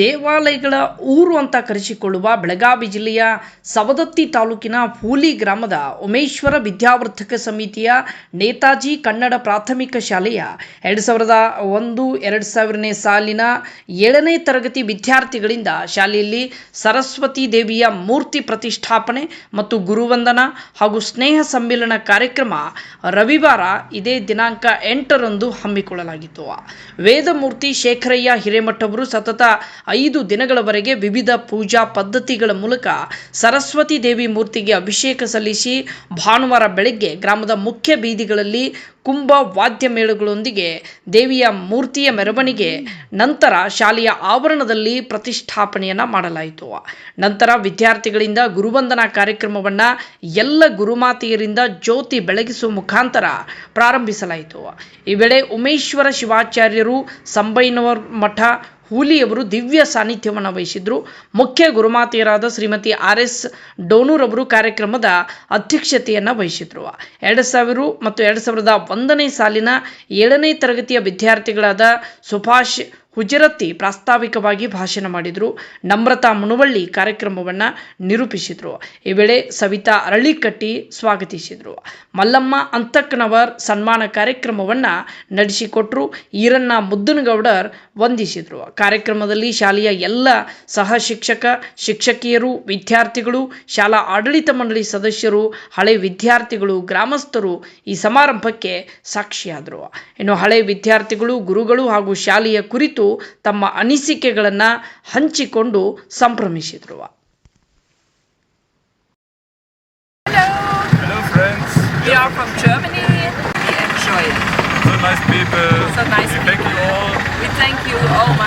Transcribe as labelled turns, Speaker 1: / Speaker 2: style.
Speaker 1: ದೇವಾಲಯಗಳ ಊರು ಅಂತ ಕರೆಸಿಕೊಳ್ಳುವ ಬೆಳಗಾವಿ ಜಿಲ್ಲೆಯ ಸವದತ್ತಿ ತಾಲೂಕಿನ ಹೂಲಿ ಗ್ರಾಮದ ಉಮೇಶ್ವರ ವಿದ್ಯಾವರ್ಧಕ ಸಮಿತಿಯ ನೇತಾಜಿ ಕನ್ನಡ ಪ್ರಾಥಮಿಕ ಶಾಲೆಯ ಎರಡು ಸಾವಿರದ ಒಂದು, ಎರಡು ಸಾವಿರನೇ ಸಾಲಿನ ಏಳನೇ ತರಗತಿ ವಿದ್ಯಾರ್ಥಿಗಳಿಂದ ಶಾಲೆಯಲ್ಲಿ ಸರಸ್ವತಿ ದೇವಿಯ ಮೂರ್ತಿ ಪ್ರತಿಷ್ಠಾಪನೆ ಮತ್ತು ಗುರುವಂದನ ಹಾಗೂ ಸ್ನೇಹ ಸಮ್ಮೇಳನ ಕಾರ್ಯಕ್ರಮ ರವಿವಾರ ಇದೇ ದಿನಾಂಕ ಎಂಟರಂದು ಹಮ್ಮಿಕೊಳ್ಳಲಾಗಿತ್ತು. ವೇದಮೂರ್ತಿ ಶೇಖರಯ್ಯ ಹಿರೇಮಠ ಅವರು ಸತತ ಐದು ದಿನಗಳವರೆಗೆ ವಿವಿಧ ಪೂಜಾ ಪದ್ಧತಿಗಳ ಮೂಲಕ ಸರಸ್ವತಿ ದೇವಿ ಮೂರ್ತಿಗೆ ಅಭಿಷೇಕ ಸಲ್ಲಿಸಿ ಭಾನುವಾರ ಬೆಳಗ್ಗೆ ಗ್ರಾಮದ ಮುಖ್ಯ ಬೀದಿಗಳಲ್ಲಿ ಕುಂಭ ವಾದ್ಯ ಮೇಳಗಳೊಂದಿಗೆ ದೇವಿಯ ಮೂರ್ತಿಯ ಮೆರವಣಿಗೆ, ನಂತರ ಶಾಲೆಯ ಆವರಣದಲ್ಲಿ ಪ್ರತಿಷ್ಠಾಪನೆಯನ್ನು ಮಾಡಲಾಯಿತು. ನಂತರ ವಿದ್ಯಾರ್ಥಿಗಳಿಂದ ಗುರುವಂದನಾ ಕಾರ್ಯಕ್ರಮವನ್ನ ಎಲ್ಲ ಗುರುಮಾತೆಯರಿಂದ ಜ್ಯೋತಿ ಬೆಳಗಿಸುವ ಮುಖಾಂತರ ಪ್ರಾರಂಭಿಸಲಾಯಿತು. ಈ ವೇಳೆ ಉಮೇಶ್ವರ ಶಿವಾಚಾರ್ಯರು ಸಂಬೈನವರ್ ಮಠ ಹೂಲಿಯವರು ದಿವ್ಯ ಸಾನ್ನಿಧ್ಯವನ್ನು ವಹಿಸಿದ್ರು. ಮುಖ್ಯ ಗುರುಮಾತೆಯರಾದ ಶ್ರೀಮತಿ ಆರ್ ಎಸ್ ಡೋನೂರವರು ಕಾರ್ಯಕ್ರಮದ ಅಧ್ಯಕ್ಷತೆಯನ್ನು ವಹಿಸಿದ್ರು. ಎರಡು ಸಾವಿರ ಮತ್ತು ಎರಡು ಸಾವಿರದ ಒಂದನೇ ಸಾಲಿನ ಏಳನೇ ತರಗತಿಯ ವಿದ್ಯಾರ್ಥಿಗಳಾದ ಸುಭಾಷ್ ಹುಜರತ್ತಿ ಪ್ರಾಸ್ತಾವಿಕವಾಗಿ ಭಾಷಣ ಮಾಡಿದರು. ನಮ್ರತಾ ಮುನವಳ್ಳಿ ಕಾರ್ಯಕ್ರಮವನ್ನು ನಿರೂಪಿಸಿದರು. ಈ ವೇಳೆ ಸವಿತಾ ಅರಳಿಕಟ್ಟಿ ಸ್ವಾಗತಿಸಿದರು. ಮಲ್ಲಮ್ಮ ಅಂತಕ್ಕನವರ್ ಸನ್ಮಾನ ಕಾರ್ಯಕ್ರಮವನ್ನು ನಡೆಸಿಕೊಟ್ಟರು ಈರಣ್ಣ ಮುದ್ದನಗೌಡರ್ ವಂದಿಸಿದರು ಕಾರ್ಯಕ್ರಮದಲ್ಲಿ ಶಾಲೆಯ ಎಲ್ಲ ಸಹ ಶಿಕ್ಷಕ ಶಿಕ್ಷಕಿಯರು ವಿದ್ಯಾರ್ಥಿಗಳು ಶಾಲಾ ಆಡಳಿತ ಮಂಡಳಿ ಸದಸ್ಯರು ಹಳೆ ವಿದ್ಯಾರ್ಥಿಗಳು ಗ್ರಾಮಸ್ಥರು ಈ ಸಮಾರಂಭಕ್ಕೆ ಸಾಕ್ಷಿಯಾದರು ಇನ್ನು ಹಳೆ ವಿದ್ಯಾರ್ಥಿಗಳು ಗುರುಗಳು ಹಾಗೂ ಶಾಲೆಯ ಕುರಿತು ತಮ್ಮ ಅನಿಸಿಕೆಗಳನ್ನು ಹಂಚಿಕೊಂಡು ಸಂಭ್ರಮಿಸಿದರು
Speaker 2: We are from Germany. We enjoy it.
Speaker 3: so nice people.
Speaker 2: So nice We thank you all